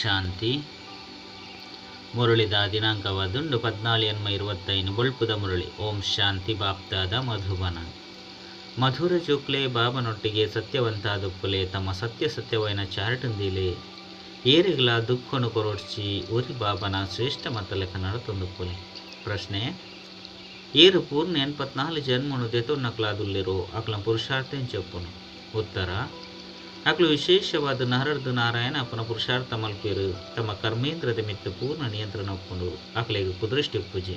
ಶಾಂತಿ. ಮುರಳಿದ ದಿನಾಂಕವಾದುಂಡು ಪದ್ನಾಲಿ ಎನ್ಮ ಇರುವತ್ತೈನು ಬೊಳ್ಪುದ ಮುರಳಿ. ಓಂ ಶಾಂತಿ ಬಾಪ್ತಾದ ಮಧುಬನ. ಮಧುರ ಜೋಕ್ಲೆ ಬಾಬನೊಟ್ಟಿಗೆ ಸತ್ಯವಂತಾದುಪ್ಪುಲೆ ತಮ್ಮ ಸತ್ಯ ಸತ್ಯವೈನ ಚಾರ್ಟುಂದಿಲೆ. ಏರಿಗಳ ದುಃಖನು ಕೊರೋಡ್ಚಿ ಉರಿ ಬಾಬನ ಶ್ರೇಷ್ಠ ಮತ ಲೆಕ್ಕ ನಡತೊಂದುಪ್ಪುಲೆ ಪ್ರಶ್ನೆ, ಏರು ಪೂರ್ಣ ಎನ್ಪತ್ನಾಲ್ಕು ಜನ್ಮನು ದೆತೊನ್ನಕ್ಲಾದುಲ್ಲಿರೋ ಅಕ್ಲ ಪುರುಷಾರ್ಥೇನ್ ಚೆಪ್ಪುನು. ಉತ್ತರ ಅಕ್ಲು ವಿಶೇಷವಾದ ನಾರದ ನಾರಾಯಣ ಅಪ್ಪನ ಪುರುಷಾರ್ಥ ಮಲ್ಪಿಯರು. ತಮ್ಮ ಕರ್ಮೇಂದ್ರದ ಮಿತ್ತ ಪೂರ್ಣ ನಿಯಂತ್ರಣ ಒಪ್ಪಿಕೊಂಡು ಅಕ್ಲೆಗೆ ಕುದೃಷ್ಟಿ ಪೂಜೆ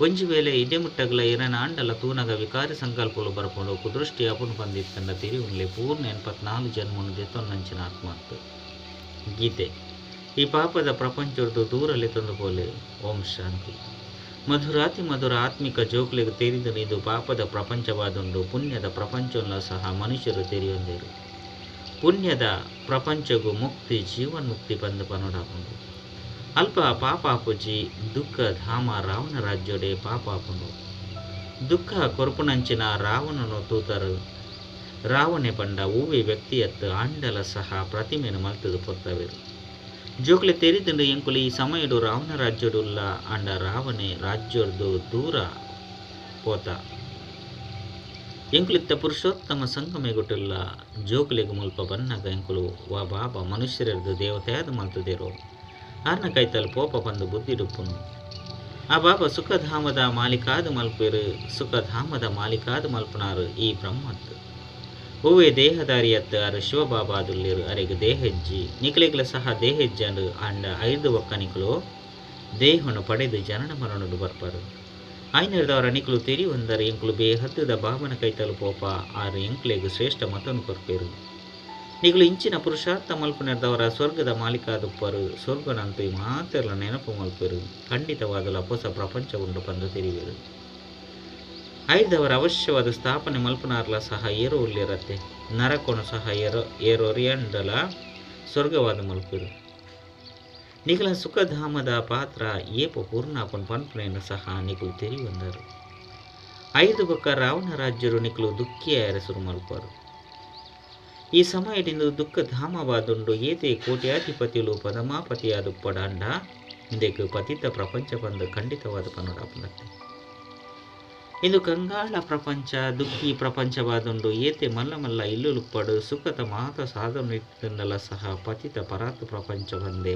ಒಂಜಿ ವೇಳೆ ಇಡೆ ಮುಟ್ಟಗಲ ಇರನ ಆಂಡಲ ತೂನಗ ವಿಕಾರಿ ಸಂಕಲ್ಪಗಳು ಬರ್ಕೊಂಡು ಕುದೃಷ್ಟಿ ಅಪನು ಬಂದಿತ್ತಂಡ ತಿರಿ ಉನ್ಲೆ ಪೂರ್ಣ ಎನ್ಪತ್ನಾಲು ಜನ್ಮನದೇ ತೊನ್ನಂಚಿನ ಆತ್ಮಹತ್ಯೆ ಗೀತೆ. ಈ ಪಾಪದ ಪ್ರಪಂಚದ್ದು ದೂರಲ್ಲಿ ತಂದು ಪೋಲೆ ಓಂ ಶಾಂತಿ. ಮಧುರಾತಿ ಮಧುರ ಆತ್ಮಿಕ ಜೋಕ್ಲಿಗೆ ಇದು ಪಾಪದ ಪ್ರಪಂಚವಾದುಂಡು ಪುಣ್ಯದ ಪ್ರಪಂಚವನ್ನು ಸಹ ಮನುಷ್ಯರು ತೆರೆಯೊಂದೇರು. ಪುಣ್ಯದ ಪ್ರಪಂಚಗೂ ಮುಕ್ತಿ, ಜೀವನ್ಮುಕ್ತಿ ಬಂದು ಪನೋಡಾಪುಂಡು ಅಲ್ಪ ಪಾಪಾಪುಜಿ, ದುಃಖ ಧಾಮ ರಾವಣ ರಾಜ್ಯೊಡೆ ಪಾಪಾಪುಂಡು ದುಃಖ ಕೊರಪುನಂಚಿನ ರಾವಣನು ತೂತರು. ರಾವಣೆ ಪಂಡ ಹೂವಿ ವ್ಯಕ್ತಿಯತ್ತು ಆಂಡಲ ಸಹ ಪ್ರತಿಮೆನು ಮಲ್ತದು ಪೊತ್ತವೆರು ಜೋಕ್ಲೆ ತೆರಿದಂಡು ಎಂಕುಲಿ ಈ ಸಮಯಡು ರಾವಣ ರಾಜ್ಯಡುಲ್ಲ ಅಂಡ ರಾವಣೆ ರಾಜ್ಯರ್ದು ದೂರ ಪೋತ. ಎಂಕುಲಿತ್ತ ಪುರುಷೋತ್ತಮ ಸಂಗಮೆಗುಟ್ಟುಲ್ಲ ಜೋಕುಲಿಗ ಮುಲ್ಪ ಬನ್ನಗ ಎಂಕುಲು ವಾ ಬಾಬಾ ಮನುಷ್ಯರದು ದೇವತೆಯಾದ ಮಲ್ತದಿರೋ ಆರ್ನ ಕೈತಲ್ ಪೋಪ ಬಂದು ಬುದ್ಧಿಡುಪ್ಪುನು ಆ ಬಾಬಾ ಸುಖಧಾಮದ ಮಾಲಿಕಾದ ಮಲ್ಪಿರು ಸುಖಧಾಮದ ಮಾಲಿಕಾದ ಮಲ್ಪನಾರು ಈ ಬ್ರಹ್ಮತ್ ಹೂವೆ ದೇಹದಾರಿಯತ್ತ ಅರು ಶಿವಬಾಬಾದುಲ್ಲಿರು ಅರೆಗೆ ದೇಹಜ್ಜಿ ನಿಖಲೆಗ್ಲ ಸಹ ದೇಹಜ್ಜಂಡು ಅಂಡ ಐದು ಒಕ್ಕನಿಕಲು ದೇಹನು ಪಡೆದು ಜನನ ಮರಣಡು ಬರ್ಪರು. ಆಯ್ನರ್ದವರ ತೆರಿ ಒಂದರ ಎಂಕುಲು ಹತ್ತದ ಬಾಬನ ಕೈತಲು ಪೋಪ ಆರು ಎಂಕ್ಲೆಗು ಶ್ರೇಷ್ಠ ಮತನು ಕೊರ್ಪೇರು. ನಿಗಳು ಇಂಚಿನ ಪುರುಷಾರ್ಥ ಮಲ್ಪನರ್ದವರ ಸ್ವರ್ಗದ ಮಾಲೀಕಾದುಪ್ಪರು, ಸ್ವರ್ಗನಂತೂ ಮಾತೆಲ್ಲ ನೆನಪು ಮಲ್ಪೇರು ಖಂಡಿತವಾದಲ ಹೊಸ ಪ್ರಪಂಚ ಉಂಡು ಬಂದು ತೆರಿವೇರು. ಐದವರ ಅವಶ್ಯವಾದ ಸ್ಥಾಪನೆ ಮಲ್ಪನಾರ್ಲ ಸಹ ಏರೋ ಉಳ್ಳಿರತ್ತೆ ನರಕೊನು ಸಹ ಏರೋ ಏರೋರಿಯಂಡಲ ಸ್ವರ್ಗವಾದ ಮಲ್ಪೇರು. ನಿಖಲ ಸುಖಧಾಮದ ಪಾತ್ರ ಏಪ ಪೂರ್ಣಾಪನ್ ಪನ್ಪನೆಯನ್ನು ಸಹ ನಿಖಲು ತೆರಿವಂದರು ಐದು ಬೊಕ್ಕ ರಾವಣ ರಾಜ್ಯರು ನಿಖಲು ದುಃಖಿಯ ಹೆಸರು ಮಲ್ಪರು. ಈ ಸಮಯದಿಂದ ದುಃಖ ಧಾಮವಾದುಂಡು ಏತೆ ಕೋಟ್ಯಾಧಿಪತಿಲು ಪದಮಾಪತಿಯಾದ ಪಡಾಂಡ ಇದಕ್ಕೆ ಪತಿತ ಪ್ರಪಂಚ ಬಂದು ಖಂಡಿತವಾದ ಪನ್ನಡಾಪನತ್ತೆ ಇಂದು ಕಂಗಾಳ ಪ್ರಪಂಚ, ದುಃಖಿ ಪ್ರಪಂಚವಾದುಂಡು ಏತೆ ಮಲ್ಲ ಮಲ್ಲ ಇಲ್ಲು ಪಡು ಸುಖದ ಮಾತ ಸಾಧನೆಲ್ಲ ಸಹ ಪತಿತ ಪರಾತ ಪ್ರಪಂಚ ಒಂದೇ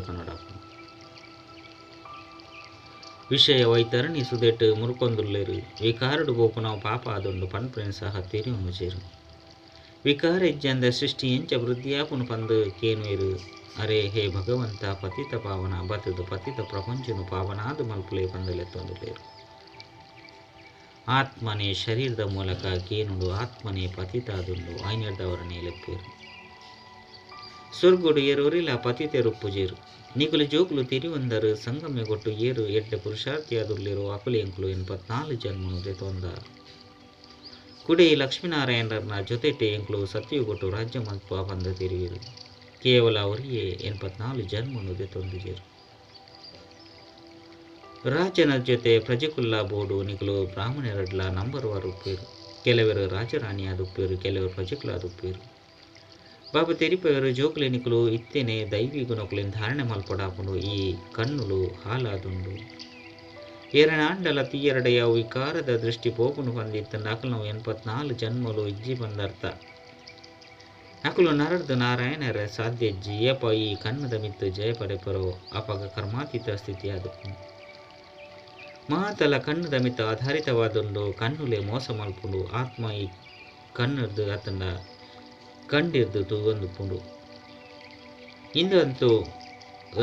ವಿಷಯ ವೈತರಣಿ ಸುದೆಟ್ಟು ಮುರುಕೊಂದುಲ್ಲೇರು. ವಿಕಾರಡು ಗೋಪು ನಾವು ಪಾಪ ಅದೊಂದು ಪನ್ಪೇನು ಸಹ ತೀರಿ ಮುಜೇರು. ವಿಕಾರ ಇಜ್ಜಂದ ಸೃಷ್ಟಿ ಎಂಚ ವೃದ್ಧಿಯಾಪುನು ಪಂದು ಕೇನುವೆರು. ಅರೆ ಹೇ ಭಗವಂತ, ಪತಿತ ಪಾವನ ಬತದು ಪತಿತ ಪ್ರಪಂಚನು ಪಾವನಾದ ಮಲ್ಪಲೆ ಪಂದಲೆತ್ತೊಂದುಲೇರು ಆತ್ಮನೇ ಶರೀರದ ಮೂಲಕ ಕೇನುಡು, ಆತ್ಮನೇ ಪತಿತಾದುಂಡು ಆಯ್ನೆಡ್ದವರ ಲೆಪ್ಪೇರು ಸ್ವರ್ಗುಡು ಏರೋರಿಲ್ಲ ಪತಿತೆರು ಪುಜೇರು ನಿಗುಲು ಜೋಗುಲು ತಿರಿವಂದರು ಕೊಟ್ಟು ಏರು, ಎಡ್ಡೆ ಪುರುಷಾರ್ಥಿಯಾದುರ್ಲಿರು ಅಕುಲೆ ಎಂಕುಲು ಎನ್ಪತ್ನಾಲು ಜನ್ಮನು ತೊಂದ ಕುಡೆ ಲಕ್ಷ್ಮೀನಾರಾಯಣರನ್ನ ಜೊತೆಟೆ ಎಂಕ್ಲು ಸತ್ಯಗೊಟ್ಟು ರಾಜ್ಯ ಮಲ್ಪ ಬಂದ ತಿರುವಿರು ಕೇವಲ ಅವರಿಗೆ ಎನ್ಪತ್ನಾಲು ಜನ್ಮನು ತೊಂದಿಜರು ರಾಜನ ಜೊತೆ ಪ್ರಜೆಕುಲ್ಲ ಬೋಡು ನಿಗಲು ಬ್ರಾಹ್ಮಣರಡ್ಲ ನಂಬರ್ ವಾರು ಉಪ್ಪೇರು ಕೆಲವರು ಉಪ್ಪೇರು, ಕೆಲವರು ಪ್ರಜೆಕುಲಾದ ಉಪ್ಪೇರು. ಬಾಬಾ ತೆರಿಪವರು ಜೋಕುಲೆ ನಿಕಲು, ಇತ್ತೇನೆ ದೈವಿ ಗುಣಗಳಿಂದ ಧಾರಣೆ ಮಲ್ಪಡಾಪುಂಡು ಈ ಕಣ್ಣುಲು ಹಾಲಾದುಂಡು. ಎರಡಾಂಡಲ ತೀಯರಡೆಯ ವಿಕಾರದ ದೃಷ್ಟಿ ಪೋಪುನು ಬಂದಿತ್ತ ನಕಲು ಎನ್ಪತ್ನಾಲು ಜನ್ಮಲು ಇಜ್ಜಿ ಬಂದರ್ಥ. ನಕಲು ನರಡ್ದು ನಾರಾಯಣರ ಸಾಧ್ಯ ಜಿಯಪ ಈ ಕಣ್ಣದ ಮಿತ್ತು ಜಯ ಪಡೆಪರೋ ಅಪಗ ಕರ್ಮಾತೀತ ಸ್ಥಿತಿಯಾದ ಮಾತಲ ಕಣ್ಣದ ಮಿತ್ತ ಆಧಾರಿತವಾದೊಂದು ಕಣ್ಣುಲೆ ಮೋಸ ಮಲ್ಪುಂಡು ಆತ್ಮ ಈ ಕಣ್ಣರ್ದು ಆತನ ಕಂಡಿರ್ದು ತೂಗೊಂದು ಪುಂಡು. ಇಂದಂತೂ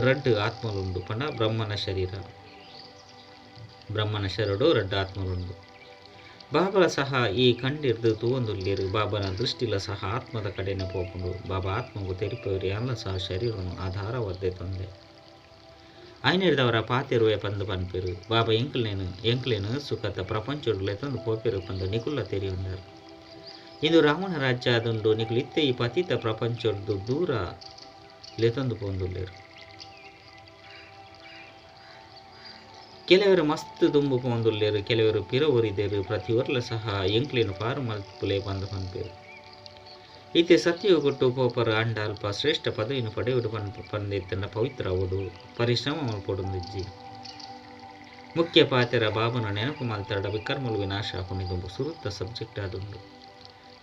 ರಡ್ಡು ಆತ್ಮಲುಂಡು ಪಂಡ, ಬ್ರಹ್ಮನ ಶರೀರ. ಬ್ರಹ್ಮನ ಶರಡು ರಡ್ಡು ಆತ್ಮಲುಂಡು ಬಾಬಲ ಸಹ ಈ ಕಂಡಿರ್ದು ತೂವೊಂದುಲ್ಲೇರು ಬಾಬನ ದೃಷ್ಟಿಲ ಸಹ ಆತ್ಮದ ಕಡೆನೆ ಪೋಪುಂಡು. ಬಾಬಾ ಆತ್ಮಗೂ ತೆರಿಪವರಿ ಎಲ್ಲ ಸಹ ಶರೀರವನ್ನು ಆಧಾರವದ್ದೇ ತಂದೆ. ಐನಿಡ್ದವರ ಪಾತಿರುವೆ ಪಂದು ಪನ್ಪೇರು ಬಾಬಾ ಎಂಕಲ್ನೇನು ಎಂಕ್ಲೇನು ಸುಖದ ಪ್ರಪಂಚಡುಲೆ ತಂದು ಹೋಗಿರು ಪಂದು ನಿಕುಲ್ಲ ತೆರಿಯುಂದರು ಇಂದು ರಾಮನ ರಾಜ್ಯ ಅದೊಂದು ನಿಕುಲು ಇತ್ತೆ ಈ ಪತಿತ ಪ್ರಪಂಚದ್ದು ದೂರ ಲೆತಂದು ಪೋಂದುಲ್ಲೇರು. ಕೆಲವರು ಮಸ್ತ್ ದುಂಬು ಪೋಂದುಲ್ಲೇರು, ಕೆಲವರು ಪಿರ ಒರಿದೇರು ಪ್ರತಿಯೊರ್ಲ ಸಹ ಎಂಕ್ಲೇನು ಪಾರು ಮಲ್ಪುಲೆ ಬಂದು ಪನ್ಪೇರು ಈತೆ ಸತ್ಯ ಪೋಪರ ಅಂಡ ಅಲ್ಪ ಶ್ರೇಷ್ಠ ಪದವಿನ ಪಡೆಯುವುದು ಪಂದಿತ್ತನ ಅವಡು ಪರಿಶ್ರಮ ಮಲ್ಪೊಡುಂದಿಜ್ಜಿ ಮುಖ್ಯ ಪಾತ್ರ ಬಾಬನ ನೆನಪು ಮಾಲ್ತಾಡ ವಿಕರ್ಮಲು ವಿನಾಶ ಆಪುನಿದು ಸುರುತ್ತ ಸಬ್ಜೆಕ್ಟ್ ಆದುಂಡು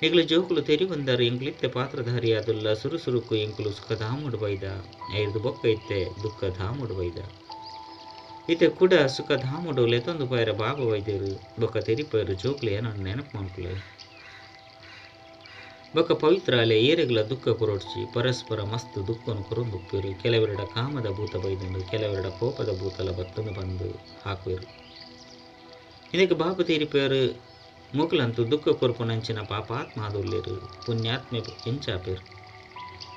ಈಗಲೂ ಜೋಕುಲು ತೆರಿ ಎಂಕ್ಲಿತ್ತೆ ಪಾತ್ರಧಾರಿ ಆದುಲ್ಲ ಸುರುಸುರುಕು ಎಂಕುಲು ಸುಖ ಧಾಮುಡು ಬೈದ, ಐದು ಬೊಕ್ಕ ಇತ್ತೆ ದುಃಖ ಧಾಮುಡು ಬೈದ. ಕೂಡ ಕುಡ ಸುಖ ಧಾಮುಡು ಲೆತೊಂದು ಪಾಯರ ಬಾಬ ವೈದ್ಯರು, ಬೊಕ್ಕ ಪೋಯೆರ್ ಜೋಕುಲು ಏನೋ ನೆನಪು ಮನ್ಕುಲೆ ಬೊಕ್ಕ ಪವಿತ್ರ ಏರೆಗಳ ಏರೆಗ್ಲ ದುಃಖ ಕೊರೊಡ್ಚಿ, ಪರಸ್ಪರ ಮಸ್ತ್ ದುಃಖನು ಕೊರೊಂದುಪ್ಪೇರು ಕೆಲವೆರಡ ಕಾಮದ ಭೂತ ಬೈದಂಡು ಕೆಲವೆರಡ ಕೋಪದ ಭೂತಲ ಬತ್ತನು ಬಂದು ಹಾಕುವೆರು. ಇದಕ್ಕೆ ಬಾಬ ತೀರಿಪೇರು ಮೂಕಲಂತೂ ದುಃಖ ಕೊರ್ಪುನಂಚಿನ ಪಾಪಾತ್ಮ ಆದುಲ್ಲೇರು ಪುಣ್ಯಾತ್ಮೆ ಎಂಚಾಪೇರು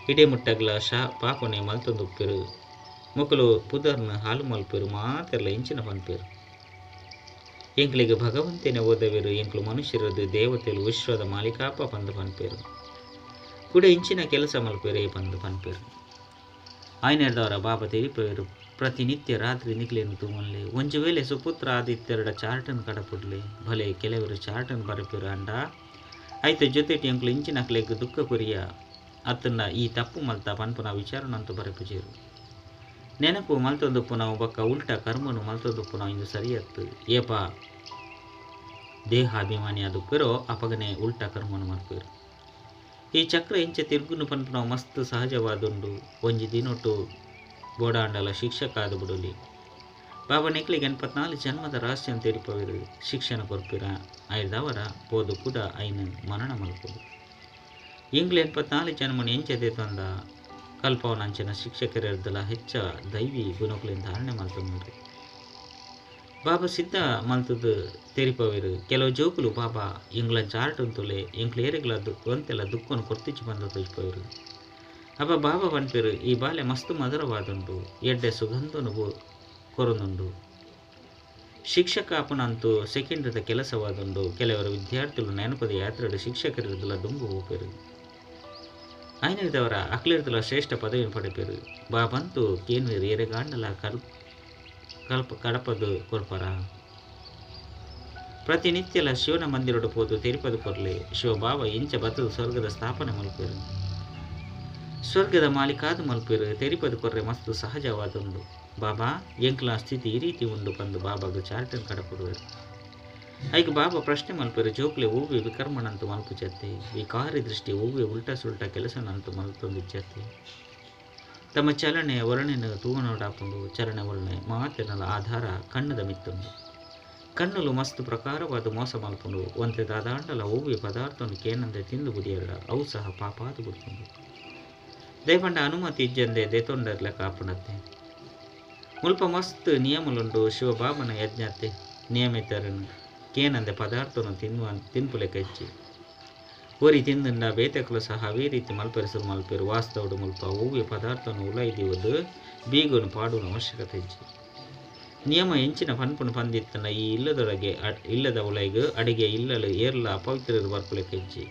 ಇಡೇ ಮುಟ್ಟಗ್ಲ ಶಾ ಪಾಪನೆ ಮಲ್ತೊಂದುಪ್ಪೇರು, ಮುಕಲು ಪುದರ್ನ ಹಾಲು ಮಲ್ಪೇರು, ಮಾತೆರ್ಲ ಇಂಚಿನ ಪನ್ಪೇರು. ಎಂಕ್ಲಿಗೆ ಭಗವಂತನೇ ಓದವೇರು ಎಂಕ್ಲು ಮನುಷ್ಯರದು ದೇವತೆಲು ವಿಶ್ವದ ಮಾಲಿಕಾಪ ಪಂದು ಪನ್ಪೇರು ಕೂಡ ಇಂಚಿನ ಕೆಲಸ ಮಲ್ಪೇರು ಪಂದು ಪನ್ಪೇರು ಆಯ್ನೆಡ್ದವರ ಬಾಬ ತಿಳಿಪೇರು ಪ್ರತಿನಿತ್ಯ ರಾತ್ರಿ ನಿಕ್ಲೇನು ತೂಮಲ್ಲೆ ಒಂಜು ವೇಳೆ ಸುಪುತ್ರ ಆದಿತ್ಯರಡ ಚಾರ್ಟನ್ ಕಡಪುಡ್ಲೆ, ಭಲೆ ಕೆಲವರು ಚಾರ್ಟನ್ ಬರಪೇರು ಅಂಡ. ಆಯ್ತು ಜೊತೆಟಿ ಎಂಕ್ಲು ಇಂಚಿನ ಕ್ಲೆಗ್ ದುಃಖ ಕೊರಿಯ, ಅತ್ತನ್ನ ಈ ತಪ್ಪು ಮಲ್ತ ಪನ್ಪುನ ವಿಚಾರಣಂತೂ ಬರಪುಜೇರು. ನೆನಪು ಮಲ್ತೊಂದುಪ್ಪು ನಾವು ಬಕ್ಕ ಉಲ್ಟ ಕರ್ಮನು ಮಲ್ತೊಂದುಪ್ಪು ನಾವು ಇಂದು ಸರಿಯತ್ತು. ಏಪ, ದೇಹಾಭಿಮಾನಿ ಆದುಪ್ಪೇರೋ ಅಪಗನೆ ಉಲ್ಟ ಕರ್ಮನು ಮಲ್ಪಿರು ಈ ಚಕ್ರ ಇಂಚ ತಿರುಗುನು ಪನ್ಪು ನಾವು ಮಸ್ತ್ ಸಹಜವಾದುಂಡು ಒಂಜಿ ದಿನೊಟ್ಟು ಬೋಡಾಂಡಲ ಶಿಕ್ಷಕ ಆದು ಬಿಡುಲಿ ಬಾಬಾ ನೆಕ್ಲಿಗೆ ಎನ್ಪತ್ನಾಲ್ಕು ಜನ್ಮದ ರಹಸ್ಯನ ತೆರಿಪವಿರು, ಶಿಕ್ಷಣ ಕೊರ್ಪಿರ ಐದವರ ಪೋದು ಕೂಡ ಐನ ಮರಣ ಮಲ್ಪುದು. ಇಂಗ್ಲೆ ಎನ್ಪತ್ನಾಲ್ಕು ಜನ್ಮನ ಎಂಚದೆ ತಂದ ಕಲ್ಪವನಂಚಿನ ಶಿಕ್ಷಕರಿರ್ದಲ್ಲ ಹೆಚ್ಚ ದೈವಿ ಗುಣಗಳಿಂದ ಧಾರಣೆ ಮಲ್ತಂದ್ರು ಬಾಬಾ ಸಿದ್ಧ ಮಲ್ತದ ತೆರಿಪವಿರು, ಕೆಲವು ಜೋಕುಲು ಬಾಬಾ ಇಂಗ್ಲ ಚಾರ್ಟ್ ಅಂತುಲೆ ದುಃಖ ಒಂತೆಲ್ಲ ದುಃಖವನ್ನು ಕೊರ್ತಿಚ್ಚು ಬಂದ ತೋಜ್ಪವಿರು ಅಪ್ಪ ಬಾಬಾ ಬಂಟಿರು ಈ ಬಾಲ್ಯ ಮಸ್ತ್ ಮಧುರವಾದುಂಡು ಎಡ್ಡೆ ಸುಗಂಧನು ಕೊರನುಂಡು ಶಿಕ್ಷಕ ಅಪನಂತೂ ಸೆಕೆಂಡ್ರದ ಕೆಲಸವಾದುಂಡು ಕೆಲವರು ವಿದ್ಯಾರ್ಥಿಗಳು ನೆನಪದ ಯಾತ್ರೆಡು ಶಿಕ್ಷಕರಿರುದಿಲ್ಲ ದುಂಬು ಹೋಪೇರು. ಅಕ್ಲಿರ್ದಲ ಶ್ರೇಷ್ಠ ಪದವಿ ಪಡೆಪಿರು ಬಾ ಬಂತು ಕೇನ್ವೀರ್ ಎರೆಗಾಂಡಲ ಕಲ್, ಕಲ್ಪ, ಕಡಪದು ಕೊರ್ಪರ ಪ್ರತಿನಿತ್ಯಲ ಶಿವನ ಮಂದಿರಡು ಪೋದು ತೆರಿಪದು ಕೊರ್ಲೆ. ಶಿವಬಾಬಾ ಇಂಚ ಬತ್ತದು ಸ್ವರ್ಗದ ಸ್ಥಾಪನೆ ಮಲ್ಪಿರು. ಸ್ವರ್ಗದ ಮಾಲಿಕಾದ ಮಲ್ಪಿರು, ತೆರಿಪದು ಕೊರ್ರೆ ಮಸ್ತು ಸಹಜವಾದುಂಡು ಬಾಬಾ, ಎಂಕ್ಲ ಸ್ಥಿತಿ ಈ ರೀತಿ ಉಂಡು ಬಂದು ಬಾಬಾಗ ಚಾರ್ಟನ್ ಕಡಪಡುವರು ಐಗ ಬಾಬ ಪ್ರಶ್ನೆ ಮಲ್ಪೇರು ಜೋಕ್ಲೆ ಹೂವಿ ವಿಕರ್ಮಣಂತು ಈ ವಿಕಾರಿ ದೃಷ್ಟಿ ಹೂವಿ ಉಲ್ಟ ಸುಲ್ಟ ಕೆಲಸನಂತು ಮಲ್ತೊಂದಿಚ್ಚತ್ತೆ ತಮ್ಮ ಚಲನೆ ವರ್ಣೆನ ತೂವನೋಡಾಪುಂಡು ಚಲನೆ ವರ್ಣೆ ಮಾತಿನಲ ಆಧಾರ ಕಣ್ಣದ ಮಿತ್ತುಂಡು ಕಣ್ಣುಲು ಮಸ್ತ್ ಪ್ರಕಾರವಾದ ಮೋಸ ಮಲ್ಪುಂಡು. ಒಂತೆ ದಾದಾಂಡಲ ಹೂವಿ ಪದಾರ್ಥವನ್ನು ಕೇನಂದೆ ತಿಂದು ಬುದಿಯಲ್ಲ ಅವು ಸಹ ಪಾಪಾದು ಬಿಡ್ತುಂಡು ದೇಪಂಡ ಅನುಮತಿ ಇಜ್ಜಂದೆ ದೇತೊಂಡರ್ಲೆ ಕಾಪುಣತ್ತೆ. ಮುಲ್ಪ ಮಸ್ತ್ ನಿಯಮಲುಂಡು ಶಿವಬಾಬನ ಯಜ್ಞತೆ ನಿಯಮಿತರನ್ನು ಕೇನಂದೆ ಪದಾರ್ಥವನ್ನು ತಿನ್ನುವ ತಿನ್ಪುಲೆಕ ಹೆಚ್ಚಿ ಒರಿ ತಿಂದಂಡ ಬೇತಕಲು ಸಹ ಅವೇ ರೀತಿ ಮಲ್ಪರಿಸಲು ಮಲ್ಪೇರು. ವಾಸ್ತವಡು ಮುಲ್ಪ ಹೂವಿ ಪದಾರ್ಥವನ್ನು ಉಲೈದಿವುದು ಬೀಗನು ಪಾಡುವ ಅವಶ್ಯಕತೆ ಹೆಚ್ಚಿ. ನಿಯಮ ಹೆಂಚಿನ ಪನ್ಪುನ ಪಂದಿತ್ತನ ಈ ಇಲ್ಲದೊಳಗೆ ಇಲ್ಲದ ಉಲೈಗು ಅಡಿಗೆ ಇಲ್ಲಲು ಏರ್ಲ ಅಪವಿತ್ರರು ಬರ್ಪುಲೆ ಹೆಚ್ಚಿ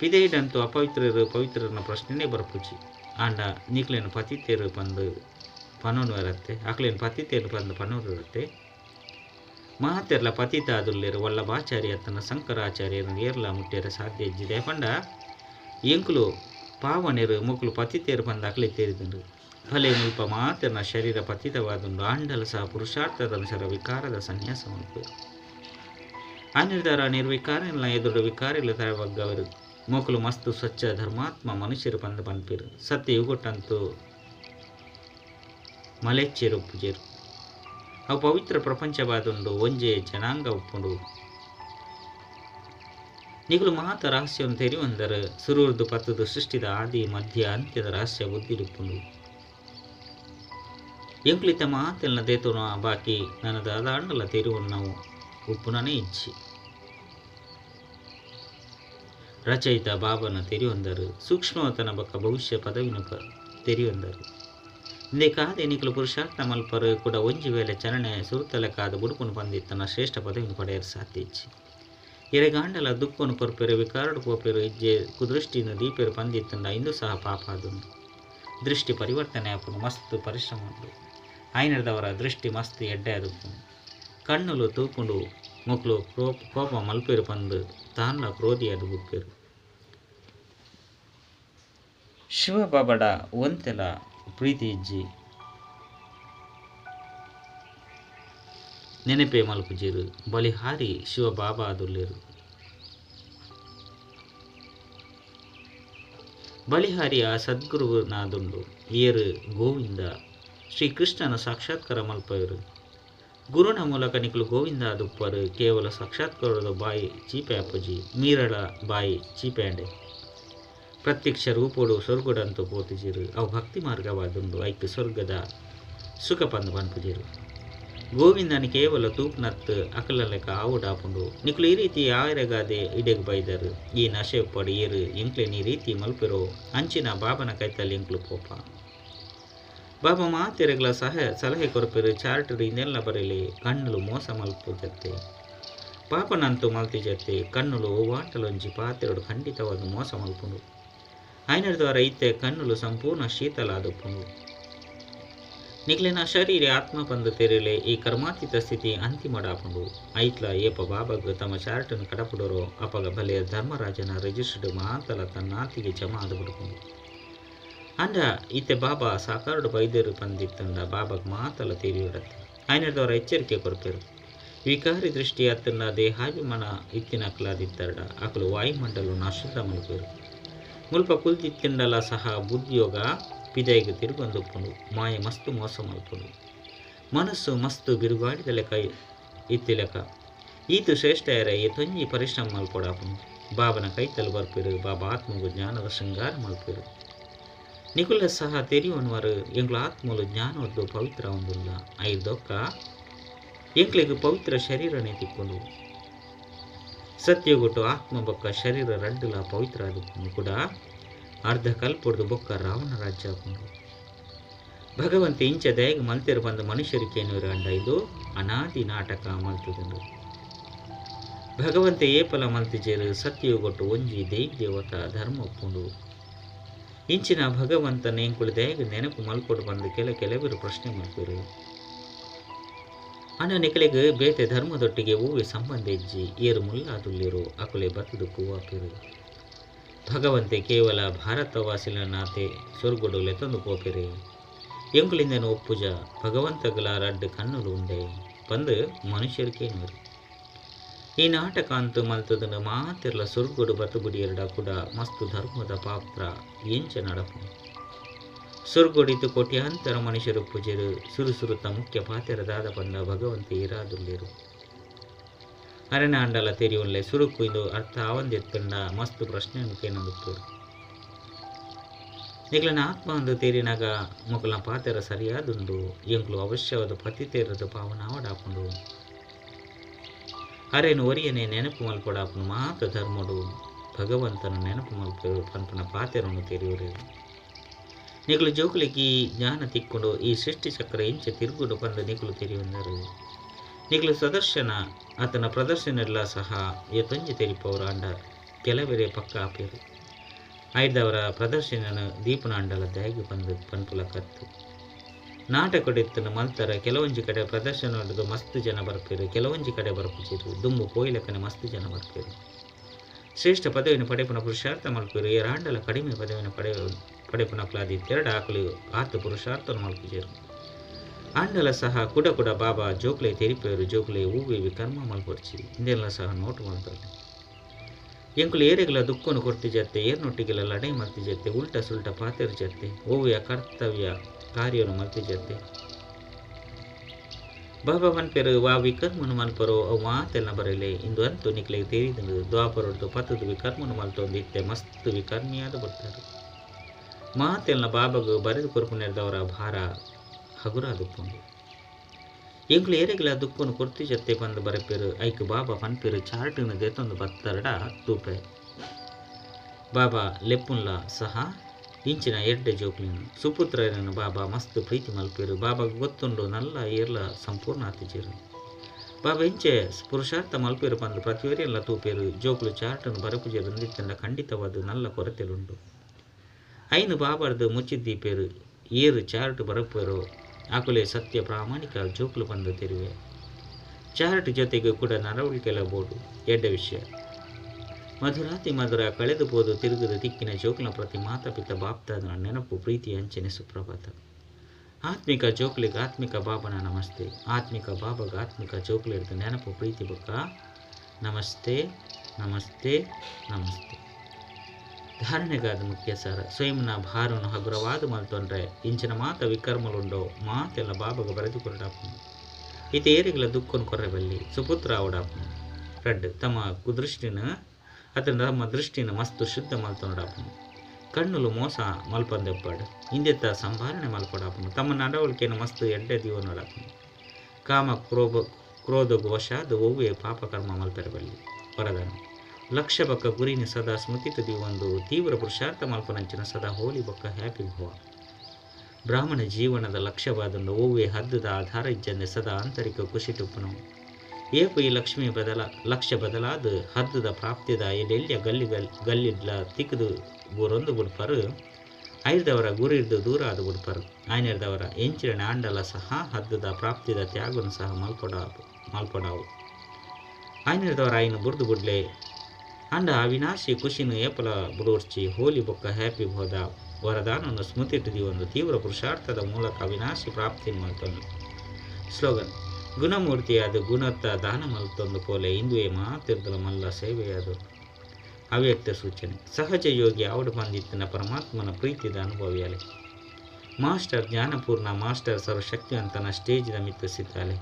ಪಿದೈಡಂತೂ ಅಪವಿತ್ರರು ಪವಿತ್ರರನ್ನ ಪ್ರಶ್ನೆನೇ ಬರ್ಪುಜಿ ಆಂಡ ನೀಕ್ಲೇನು ಪತಿತೇರು ಬಂದು ಪನೋನು ಇರತ್ತೆ ಆಕ್ಲೇನು ಪತಿತೇರು ಬಂದು ಪನೋರು ಇರುತ್ತೆ ಮಹತ್ತೆರ್ಲ ಪತಿತ ವಲ್ಲಭಾಚಾರ್ಯ ತನ್ನ ಶಂಕರಾಚಾರ್ಯರನ್ನು ಏರ್ಲ ಮುಟ್ಟೆರ ಸಾಧ್ಯ ಇಜ್ಜಿದೆ ಪಂಡ, ಎಂಕುಲು ಪಾವನೆರು ಮುಕ್ಕಲು ಪತಿತೇರು ಬಂದ ಅಕ್ಲೆ ತೇರಿದುಂಡು ಫಲೆ ಮುಲ್ಪ ಮಾತೆರ್ನ ಶರೀರ ಪತಿತವಾದುಂಡು ಆಂಡಲ ಸಹ ಪುರುಷಾರ್ಥದ ಸರ ವಿಕಾರದ ಸನ್ಯಾಸ ಅನಿರ್ಧಾರ ನಿರ್ವಿಕಾರಲ್ಲ ಎದುರು ವಿಕಾರಿಲ್ಲ ತರವಗ್ಗವರು ಮೋಕಲು ಮಸ್ತು ಸ್ವಚ್ಛ ಧರ್ಮಾತ್ಮ ಮನುಷ್ಯರು ಬಂದು ಬಂದಿರು ಸತ್ಯ ಇವುಗೊಟ್ಟಂತೂ ಮಲೆಚ್ಚೇರು ಉಪ್ಪುಜೇರು ಅವು ಪವಿತ್ರ ಪ್ರಪಂಚವಾದುಂಡು ಒಂಜೆ ಜನಾಂಗ ಉಪ್ಪುಂಡು ನಿಗುಲು ಮಾತ ರಹಸ್ಯವನ್ನು ತೆರಿವಂದರ ಸುರೂರ್ದು ಪತ್ತದು ಸೃಷ್ಟಿದ ಆದಿ, ಮಧ್ಯ, ಅಂತ್ಯದ ರಹಸ್ಯ ಬುದ್ಧಿರುಪ್ಪುಂಡು ಎಂಕ್ಲಿತ ಮಾತೆಲ್ಲ ಆ ಬಾಕಿ ನನ್ನ ದಾದಾಂಡಲ ತೆರುವನ್ನು ನಾವು ಉಪ್ಪುನನೇ ಇಚ್ಛಿ ರಚಯಿತ ಬಾಬನ ತೆರಿಯೊಂದರು ಸೂಕ್ಷ್ಮತನ ಬಕ್ಕ ಭವಿಷ್ಯ ಪದವಿನ ತೆರಿಯೊಂದರು ಎನಿಕಲು ಪುರುಷಾರ್ಥ ಮಲ್ಪರು ಕೂಡ ಒಂಜಿ ವೇಳೆ ಚಲನೆ ಸುರುತಲೆ ಕಾದ ಬುಡುಪುನು ಬಂದಿತ್ತನ ಶ್ರೇಷ್ಠ ಪದವಿನ ಪಡೆಯರು ಸಾಧ್ಯಿಚ್ಚಿ ಎರೆಗಾಂಡಲ ದುಃಖನು ಕೊರ್ಪೆರು, ವಿಕಾರಡು ಪೋಪೆರು ಇಜ್ಜೆ ಕುದೃಷ್ಟಿನ ದೀಪೆರು ಪಂದಿತ್ತಂಡ ಇಂದು ಸಹ ಪಾಪ ಅದೊಂದು ದೃಷ್ಟಿ ಪರಿವರ್ತನೆ ಆಪುಂಡು ಮಸ್ತ್ ಪರಿಶ್ರಮ ಉಂಡು ಆಯ್ನದವರ ದೃಷ್ಟಿ ಮಸ್ತ್ ಎಡ್ಡೆ ಅದಕ್ಕೂ ಕಣ್ಣುಲು ತೂಕೊಂಡು ಮುಕ್ಲು ಕೋಪ ಕೋಪ ಮಲ್ಪೇರು ಪಂದು ತಾನ್ಲ ಕ್ರೋಧಿ ಅದು ಬುಪ್ಪೇರು ಶಿವಬಾಬಡ ಒಂತೆಲ ಪ್ರೀತಿ ಇಜ್ಜಿ. ನೆನಪೆ ಮಲ್ಪುಜಿರು ಬಲಿಹಾರಿ ಶಿವಬಾಬಾ ಅದುಲ್ಲೇರು ಬಲಿಹಾರಿಯ ಸದ್ಗುರುನಾದುಂಡು, ಏರು ಗೋವಿಂದ, ಶ್ರೀಕೃಷ್ಣನ ಸಾಕ್ಷಾತ್ಕಾರ ಮಲ್ಪವಿರು ಗುರುನ ಮೂಲಕ ನಿಕಲು ಗೋವಿಂದ ದುಪ್ಪರು ಕೇವಲ ಸಾಕ್ಷಾತ್ಕಾರದ ಬಾಯಿ ಚೀಪೆ ಅಪ್ಪಜಿ, ಮೀರಳ ಬಾಯಿ ಚೀಪೆಂಡೆ ಪ್ರತ್ಯಕ್ಷ ರೂಪೋಡು ಸ್ವರ್ಗಡಂತೂ ಪೋತಿಜಿರು ಅವು ಭಕ್ತಿ ಮಾರ್ಗವಾದೊಂದು ಐಕ್ಯ ಸ್ವರ್ಗದ ಸುಖ ಪಂದು ಪನ್ಪುಜಿರು. ಗೋವಿಂದನ ಕೇವಲ ತೂಪ್ನತ್ತು ಅಕಲ ಲೆಕ್ಕ ಆವುಡಾಪುಂಡು. ನಿಕ್ಲು ಈ ರೀತಿ ಆಯರಗಾದೆ ಇಡೆಗ್ ಬೈದರು. ಈ ನಶೆ ಪಡಿ ಏರು ಇಂಕ್ಲೆನ್ ಈ ರೀತಿ ಮಲ್ಪಿರೋ. ಅಂಚಿನ ಬಾಬನ ಕೈತಲ್ಲಿ ಇಂಕ್ಲು ಪೋಪ. ಬಾಬಾ ಮಾತೆರೆಗಳ ಸಹ ಸಲಹೆ ಕೊರಪಿರು, ಚಾರ್ಟರ್ ಇನ್ನೆಲ್ಲ ಬರಲಿ, ಕಣ್ಣುಲು ಮೋಸ ಮಲ್ಪು ಜತ್ತೆ ಪಾಪನಂತೂ ಮಲ್ತಿ ಜತ್ತೆ ಕಣ್ಣುಲು ವಾಟಲೊಂಜಿ ಪಾತ್ರೆಡು ಖಂಡಿತವಾದ ಮೋಸ ಮಲ್ಪುಂಡು. ಇತ್ತೆ ಕಣ್ಣುಲು ಸಂಪೂರ್ಣ ಶೀತಲ ಆದುಪ್ಪುಂಡು ನಿಕ್ಲಿನ ಶರೀರ ಆತ್ಮ ಬಂದು ತೆರೆಲೆ ಈ ಕರ್ಮಾತೀತ ಸ್ಥಿತಿ ಅಂತಿಮಡಾಪುಂಡು. ಐತ್ಲ ಏಪ ಬಾಬಗ್ ತಮ್ಮ ಚಾರ್ಟನ್ನು ಕಡಪುಡರೋ ಅಪಗ ಬಲೆಯ ಧರ್ಮರಾಜನ ರಿಜಿಸ್ಟರ್ಡ್ ಮಾತಲ ತನ್ನಾತಿಗೆ ಜಮಾ ಆದುಬಿಡ್ಕೊಂಡು ಅಂಡ ಇತ್ತೆ ಬಾಬಾ ಸಾಕಾರಡು ಬೈದ್ಯರು ಬಂದಿತ್ತಂಡ ಬಾಬಗ್ ಮಾತಲ ತೀರಿಯುಡತ್ತೆ ಐನರ್ದವರ ಎಚ್ಚರಿಕೆ ಕೊರಪೆರು. ವಿಕಾರಿ ದೃಷ್ಟಿ ಅತ್ತನ್ನ ದೇಹಾಭಿಮಾನ ಇತ್ತಿನಕ್ಲಾದಿತ್ತರ್ಡ. ಅಕಲು ವಾಯುಮಂಡಲು ನಶುದ್ಧ ಮಲ್ಪೇರು. ಮುಲ್ಪ ಕುಲ್ತಿತ್ತಿಂಡಲ ಸಹ ಬುದ್ಧಿಯೋಗ ಪಿದೈಗೆ ತಿರುಗೊಂದುಪ್ಪುಂಡು ಮಾಯ ಮಸ್ತು ಮೋಸ ಮಲ್ಪುಂಡು ಮನಸ್ಸು ಮಸ್ತು ಬಿರುಗಾಡಿದ ಲೆಕ್ಕ ಇತ್ತಿ ಲೆಕ್ಕ ಈತು ಶ್ರೇಷ್ಠ ಈ ತೊಂಜಿ ಪರಿಶ್ರಮ ಮಲ್ಪೊಡಾಪುಂಡು ಬಾಬನ ಕೈತಲು ಬರ್ಪಿರು, ಬಾಬಾ ಆತ್ಮಗೂ ಜ್ಞಾನದ ಶೃಂಗಾರ ಮಲ್ಪಿರು. ನಿಕುಲ ಸಹ ತೆರಿಯುವನವರು ಎಂಗ್ಲ ಆತ್ಮಲು ಜ್ಞಾನವದ್ದು ಪವಿತ್ರ ಒಂದುಲ್ಲ. ಐದೊಕ್ಕ ಎಂಕ್ಲಿಗೆ ಪವಿತ್ರ ಶರೀರನೇ ತಿಕ್ಕೊಂಡು. ಸತ್ಯಗೊಟ್ಟು ಆತ್ಮ ಬೊಕ್ಕ ಶರೀರ ರಡ್ಡುಲ ಪವಿತ್ರ ಆದಿಪ್ಪುಂಡು ಕೂಡ ಅರ್ಧ ಕಲ್ಪೊಡ್ದು ಬೊಕ್ಕ ರಾವಣ ರಾಜ್ಯ ಆಪುಂಡು ಭಗವಂತ ಇಂಚ ದಯಗೆ ಮಲ್ತಿರು ಬಂದ ಮನುಷ್ಯರಿಕೇನು ಅಂಡ ಇದು ಅನಾದಿ ನಾಟಕ ಮಲ್ತುದುಂಡು ಭಗವಂತ ಏಪಲ ಮಲ್ತಿಜೇರು ಸತ್ಯಗೊಟ್ಟು ಒಂಜಿ ದೈವ ದೇವತ ಧರ್ಮ ಒಪ್ಪುಂಡು. ಇಂಚಿನ ಭಗವಂತನ ಎಂಕುಳು ದಯಗೆ ನೆನಪು ಮಲ್ಕೊಡು ಬಂದು ಕೆಲ ಕೆಲವರು ಪ್ರಶ್ನೆ ಮಲ್ಪಿರು ಅನ್ನ ನಿಕಲಿಗೆ ಬೇತೆ ಧರ್ಮದೊಟ್ಟಿಗೆ ಹೂವೆ ಸಂಬಂಧ ಇಜ್ಜಿ, ಏರು ಮುಲ್ಲಾದುಲ್ಲಿರು ಅಕುಲೆ ಬತ್ತದು ಕೂವಾಪಿರು ಭಗವಂತೆ ಕೇವಲ ಭಾರತವಾಸಿಲನಾತೆ ಸ್ವರ್ಗುಡು ತಂದು ಕೋಪಿರಿ ಎಂಕುಲಿಂದನು ಒಪ್ಪುಜ, ಭಗವಂತಗಳ ರಡ್ಡು ಕಣ್ಣುಲು ಉಂಡೆ, ಬಂದು ನೀರು ಈ ನಾಟಕ ಅಂತೂ ಮಲ್ತದನ ಮಾತಿರ್ಲ ಸುರ್ಗುಡು ಬತುಗುಡಿ ಎರಡ ಕೂಡ ಮಸ್ತು ಧರ್ಮದ ಪಾತ್ರ, ಎಂಚ ನಡಪು ಸುರ್ಗುಡಿತು ಕೋಟ್ಯಾಂತರ ಮನುಷ್ಯರು ಪೂಜೆರು ಸುರುಸುರುತ ಮುಖ್ಯ ಪಾತ್ರದಾದ ಬಂದ ಭಗವಂತ ಇರಾದುಲ್ಲಿರು ಅಂಡಲ ತೆರೆಯುಲ್ಲೆ ಸುರುಕು ಇದು ಅರ್ಥ ಆವಂದೆತ್ತಂಡ ಮಸ್ತು ಪ್ರಶ್ನೆ ಕೇನಂದುಪ್ಪರು ನಿಗ್ಲನ ಆತ್ಮ ಒಂದು ತೇರಿನಾಗ ಮೊಗಲ ಪಾತ್ರ ಸರಿಯಾದುಂಡು ಎಂಕ್ಲು ಅವಶ್ಯವಾದ ಪತಿ ತೇರದ ಪಾವನ ಆವಡಾಪುಂಡು ಅರೇನು ಒರಿಯನೆ ನೆನಪು ಮಲ್ಕೊಡಾಕೊಂಡು ಮಾತ್ರ ಧರ್ಮಡು, ಭಗವಂತನ ನೆನಪು ಮಲ್ಪರು ಪಂಪನ ಪಾತೆರನ್ನು ತೆರೆಯುವರು. ಜೋಕುಲಿಗೆ ಈ ಜ್ಞಾನ ತಿಕ್ಕೊಂಡು ಈ ಸೃಷ್ಟಿ ಚಕ್ರ ಇಂಚೆ ತಿರುಗುಡು ಬಂದು ನಿಗಳು ತೆರೆಯುವಂದರು ನಿಗಳು ಸದರ್ಶನ, ಆತನ ಪ್ರದರ್ಶನ ಸಹ ಎತ್ತೊಂಜಿ ತೆರಿಪವರು ಅಂಡ ಕೆಲವೆರೆ ಪಕ್ಕ ಆಪೇರು. ಆಯ್ದವರ ಪ್ರದರ್ಶನ ದೀಪನ ಅಂಡಲ ದ್ಯಾಗಿ ಬಂದು ಪನ್ಪುಲ ಕತ್ತು. ನಾಟಕಡಿತ್ತನ ಮಲ್ತರ, ಕೆಲವೊಂಜಿ ಕಡೆ ಪ್ರದರ್ಶನ ಹೊಡೆದು ಮಸ್ತ್ ಜನ ಬರ್ಪೇರು, ಕೆಲವೊಂಜಿ ಕಡೆ ಬರ್ಪುಜಿರು ದುಂಬು ಕೋಯಿಲಕನೆ ಮಸ್ತ್ ಜನ ಬರ್ಪೇರು. ಶ್ರೇಷ್ಠ ಪದವಿನ ಪಡೆಪುನ ಪುರುಷಾರ್ಥ ಮಲ್ಪೇರು ಏರಾಂಡಲ ಕಡಿಮೆ ಪದವಿನ ಪಡೆ ಪಡೆಪುನ ಕ್ಲಾದಿ ತೆರಡು ಆಕಲು ಆತ ಪುರುಷಾರ್ಥ ಮಲ್ಪಿಜರು ಆಂಡಲ ಸಹ ಕುಡ ಕುಡ ಬಾಬಾ ಜೋಕ್ಲೆ ತೆರಿಪೇರು ಜೋಕ್ಲೆ ಹೂವಿವಿ ಕರ್ಮ ಮಲ್ಪೊಡ್ಚಿ ಇಂದೆಲ್ಲ ಸಹ ನೋಟು ಮಾಡ್ತಾರೆ ಎಂಕುಲು ಏರೆಗಳ ದುಃಖನು ಕೊಡ್ತಿ ಜತ್ತೆ ಏರ್ನೊಟ್ಟಿಗೆಲ್ಲ ಲಡೈ ಮಲ್ತಿ ಜತ್ತೆ, ಉಲ್ಟ ಸುಲ್ಟ ಪಾತೆರ್ ಜತ್ತೆ, ಓವಿಯ ಕರ್ತವ್ಯ ಕಾರ್ಯನು ಮಲ್ತಿ ಜತ್ತೆ. ಬಾಬಾ ಮನ್ಪೆರು ವಾ ವಿಕರ್ಮನು ಮಲ್ಪರೋ, ಅವು ಮಾತೆಲ್ಲ ಬರಲೆ. ಇಂದು ಅಂತೂ ನಿಕ್ಲೆ ತೇರಿದಂದು ದ್ವಾಪರೊಡ್ದು ಪತ್ತದ ವಿಕರ್ಮನು ಮಲ್ತೊಂದಿತ್ತೆ ಮಸ್ತ್ ವಿಕರ್ಮಿಯಾದ ಬರ್ತಾರೆ. ಮಾತೆಲ್ಲ ಬಾಬಾಗ ಬರೆದು ಕೊರ್ಪುನೆರ್ದವರ ಭಾರ ಹಗುರಾದುಪ್ಪುಂಡು ಎಂಕ್ಲು ಏರೆಗಿಲ್ಲ ದುಪ್ಪನ್ನು ಕೊರ್ತಿ ಜೊತೆ ಬಂದು ಬರಪೇರು ಐಕ್ ಬಾಬಾ ಪನ್ಪೇರು ಚಾರ್ಟಿನ ದೇತೊಂದು ಬತ್ತರಡ ತೂಪೆ ಬಾಬಾ ಲೆಪ್ಪುನ್ಲ ಸಹ ಇಂಚಿನ ಎಡ್ಡೆ ಜೋಕ್ಲಿನ. ಸುಪುತ್ರರನ್ನು ಬಾಬಾ ಮಸ್ತ್ ಪ್ರೀತಿ ಮಲ್ಪೇರು, ಬಾಬಾಗ ಗೊತ್ತುಂಡು ನಲ್ಲ ಏರ್ಲ ಸಂಪೂರ್ಣ ಆತಿಜೀರು ಬಾಬಾ ಇಂಚೆ ಪುರುಷಾರ್ಥ ಮಲ್ಪೇರು ಬಂದು ಪ್ರತಿಯೊರಿಯೆಲ್ಲ ತೂಪೇರು, ಜೋಕ್ಲು ಚಾರ್ಟನ್ನು ಬರಪುಜೇರು ಅಂದಿತ್ತಂಡ ಖಂಡಿತವಾದ ನಲ್ಲ ಕೊರತೆಲುಂಡು ಐನು ಬಾಬಾರ್ದು ಮುಚ್ಚಿದ್ದೀಪೇರು ಏರು ಚಾರ್ಟ್ ಬರಪೇರು. ಆಕುಲೆ ಸತ್ಯ ಪ್ರಾಮಾಣಿಕ ಜೋಕ್ಲು ಬಂದು ತಿರುವೆ. ಚಾರ್ಟ್ ಜೊತೆಗೆ ಕೂಡ ನರವಳಿಕೆಲ ಬೋಡು ಎಡ್ಡ ವಿಷಯ. ಮಧುರಾತಿ ಮಧುರ ಕಳೆದು ಬೋದು ತಿರುಗದ ದಿಕ್ಕಿನ ಜೋಕ್ಲ ಪ್ರತಿ ಮಾತಾಪಿತ ಬಾಪ್ತಾದನ ನೆನಪು, ಪ್ರೀತಿ, ಅಂಚನೆ, ಸುಪ್ರಭಾತ. ಆತ್ಮಿಕ ಜೋಕ್ಲಿಗೆ ಆತ್ಮಿಕ ಬಾಬನ ನಮಸ್ತೆ. ಆತ್ಮಿಕ ಬಾಬಗ ಆತ್ಮಿಕ ಜೋಕ್ಲಿರ್ದು ನೆನಪು, ಪ್ರೀತಿ ಬಕ್ಕ. ನಮಸ್ತೆ ನಮಸ್ತೆ ನಮಸ್ತೆ. ಧಾರಣೆಗಾದ ಮುಖ್ಯ ಸಾರ, ಸ್ವಯಂನ ಭಾರನು ಹಗುರವಾದ ಮಲ್ತೊಂಡ್ರೆ ಇಂಚಿನ ಮಾತ ವಿಕರ್ಮಲುಂಡೋ, ಮಾತೆಲ್ಲ ಬಾಬಗ ಬರೆದುಕೊಂಡಾಪು ಇತ ಏರಿಗಳ ದುಃಖನ್ ಕೊರ್ರೆಬಲ್ಲಿ, ಸುಪುತ್ರ ಅವಡಾಪು ರಡ್ ತಮ್ಮ ಕುದೃಷ್ಟಿನ ಅತನ ತಮ್ಮ ದೃಷ್ಟಿನ ಮಸ್ತು ಶುದ್ಧ ಮಲ್ತೊಂಡಾಪು ಕಣ್ಣುಲು ಮೋಸ ಮಲ್ಪಂದೆಪ್ಪಾಡು ಇಂದೆತ್ತ ಸಂಭಾರಣೆ ಮಲ್ಪಡಾಪನು. ತಮ್ಮ ನಡವಳಿಕೆಯನ್ನು ಮಸ್ತ್ ಎಡ್ಡೆ ದೀವ ಕಾಮ ಕಾಮ ಕ್ರೋಧ ಕ್ರೋಧಗು ವಶಾದ ಒವ್ವೆ ಪಾಪಕರ್ಮ ಮಲ್ಪೆರಬಲ್ಲಿ ವರದಾನ ಲಕ್ಷ ಬಕ್ಕ ಗುರಿನ ಸದಾ ಸ್ಮೃತಿ ತುದಿ ಒಂದು ತೀವ್ರ ಪುರುಷಾರ್ಥ ಮಲ್ಪನಂಚಿನ ಸದಾ ಹೋಲಿ ಬಕ್ಕ ಹ್ಯಾಪಿ ಭವ. ಬ್ರಾಹ್ಮಣ ಜೀವನದ ಲಕ್ಷ್ಯವಾದನ್ನು ಓವೆ ಹದ್ದದ ಆಧಾರ ಇಜ್ಜಂದೆ ಸದಾ ಆಂತರಿಕ ಖುಷಿ ಟುಪ್ಪುನವು ಏಕು ಈ ಲಕ್ಷ್ಮಿ ಬದಲ, ಲಕ್ಷ್ಯ ಬದಲಾದ ಹದ್ದದ ಪ್ರಾಪ್ತಿದ ಎಲ್ಲೆಲ್ಲಿಯ ಗಲ್ಲಿ ಗಲ್ ಗಲ್ಲಿಡ್ಲ ತಿಕ್ಕದು ಊರೊಂದು ಬಿಡ್ಪರು ಐದವರ ಗುರಿರ್ದು ದೂರ ಆದ ಗುಡ್ಪರು ಆಯ್ನರ್ದವರ ಎಂಚಿನ ಆಂಡಲ ಸಹ ಹದ್ದದ ಪ್ರಾಪ್ತಿದ ತ್ಯಾಗನು ಸಹ ಮಲ್ಪಡ ಮಲ್ಪಡಾವು. ಆಯ್ನರ್ದವರ ಆಯ್ನ ಬುರ್ದು ಬುಡ್ಲೆ ಅಂಡ ಅವಿನಾಶಿ ಖುಷಿನ ಏಪಲ ಬುಡೋರ್ಚಿ ಹೋಲಿ ಬೊಕ್ಕ ಹ್ಯಾಪಿ ಹೋದ ವರದಾನವನ್ನು ಸ್ಮೃತಿಟ್ಟಿದಿ ಒಂದು ತೀವ್ರ ಪುರುಷಾರ್ಥದ ಮೂಲಕ ಅವಿನಾಶಿ ಪ್ರಾಪ್ತಿ ಮಲ್ತೊಂದು ಸ್ಲೋಗನ್ ಗುಣಮೂರ್ತಿಯಾದ ಗುಣತ್ತ ದಾನ ಮಲ್ತೊಂದು ಪೋಲೆ ಇಂದುವೆ ಮಾತಿರ್ದಲ ಮಲ್ಲ ಸೇವೆಯಾದು ಅವ್ಯಕ್ತ ಸೂಚನೆ, ಸಹಜ ಯೋಗಿ ಆವಡು ಬಂದಿತ್ತಿನ ಪರಮಾತ್ಮನ ಪ್ರೀತಿದ ಅನುಭವಿಯಾಲೆ. ಮಾಸ್ಟರ್ ಜ್ಞಾನಪೂರ್ಣ ಮಾಸ್ಟರ್ ಸರ್ವಶಕ್ತಿವಂತನ ಸ್ಟೇಜ್ನ ಮಿತ್ತಿಸಿದ್ದಾಲೆ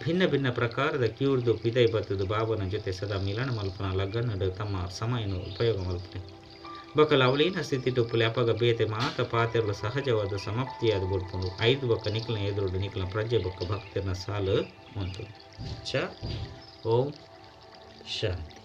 ಭಿನ್ನ ಭಿನ್ನ ಪ್ರಕಾರದ ಕ್ಯೂರ್ದು ಪಿದೈ ಬತ್ತದು ಬಾಬನ ಜೊತೆ ಸದಾ ಮಿಲನ ಮಲ್ಪನ ಲಗ್ನಡು ತಮ್ಮ ಸಮಯನು ಉಪಯೋಗ ಮಲ್ಪನೆ. ಬಕಲ ಅವಳಿನ ಸ್ಥಿತಿ ಟುಪ್ಪುಲೆ ಅಪಗ ಬೇತೆ ಮಾತ ಪಾತೆರ್ಲು ಸಹಜವಾದ ಸಮಾಪ್ತಿಯಾದ ಬುಡ್ಪುಂಡು. ಐದು ಬೊಕ್ಕ ನಿಕ್ಲ ಎದುರುಡು ನಿಕ್ಲ ಪ್ರಜೆ ಬೊಕ್ಕ ಭಕ್ತರನ ಸಾಲು ಉಂಟು. ಚ, ಓಂ, ಶಾಂತಿ.